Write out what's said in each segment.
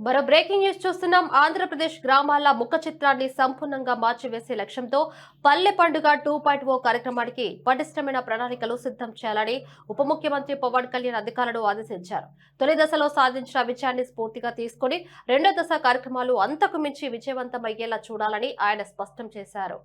మరో breaking news చూస్తున్నాం. ఆంధ్రప్రదేశ్ గ్రామాల ముఖ చిత్రాన్ని సంపూర్ణంగా మార్చివేసే లక్ష్యంతో పల్లె పండుగ టూ పాయింట్ ఓ కార్యక్రమానికి పటిష్టమైన ప్రణాళికలు సిద్ధం చేయాలని ఉప ముఖ్యమంత్రి పవన్ కళ్యాణ్ అధికారులను ఆదేశించారు. తొలి దశలో సాధించిన విజయాన్ని స్ఫూర్తిగా తీసుకుని రెండో దశ కార్యక్రమాలు అంతకు మించి విజయవంతమయ్యేలా చూడాలని ఆయన స్పష్టం చేశారు.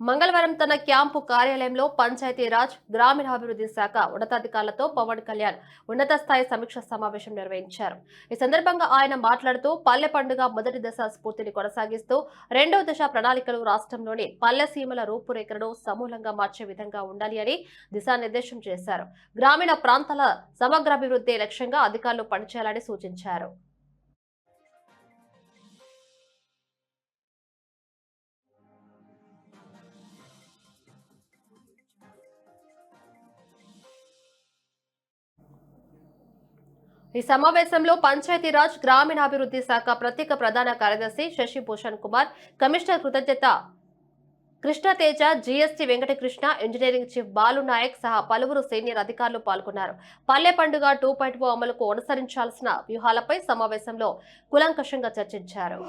మంగళవారం తన క్యాంపు కార్యాలయంలో పంచాయతీరాజ్ గ్రామీణాభివృద్ధి శాఖ ఉన్నతాధికారులతో పవన్ కళ్యాణ్ ఉన్నత స్థాయి సమీక్ష సమావేశం నిర్వహించారు. ఈ సందర్భంగా ఆయన మాట్లాడుతూ పల్లె పండుగ మొదటి దశ స్ఫూర్తిని కొనసాగిస్తూ రెండవ దశ ప్రణాళికలు రాష్ట్రంలోని పల్లె సీమల రూపురేఖలను సమూలంగా మార్చే విధంగా ఉండాలి అని దిశానిర్దేశం చేశారు. గ్రామీణ ప్రాంతాల సమగ్రాభివృద్ధి లక్ష్యంగా అధికారులు పనిచేయాలని సూచించారు. ఈ సమావేశంలో పంచాయతీరాజ్ గ్రామీణాభివృద్ధి శాఖ ప్రత్యేక ప్రధాన కార్యదర్శి శశి భూషణ్ కుమార్ కమిషనర్ కృతజ్ఞత Krishnateja GST Venkatakrishna engineering chief Balu Nayak సహా పలువురు సీనియర్ అధికారులు పాల్గొన్నారు. పల్లె పండుగ టూ పాయింట్ అమలుకు అనుసరించాల్సిన వ్యూహాలపై సమావేశంలో కులంకషంగా చర్చించారు.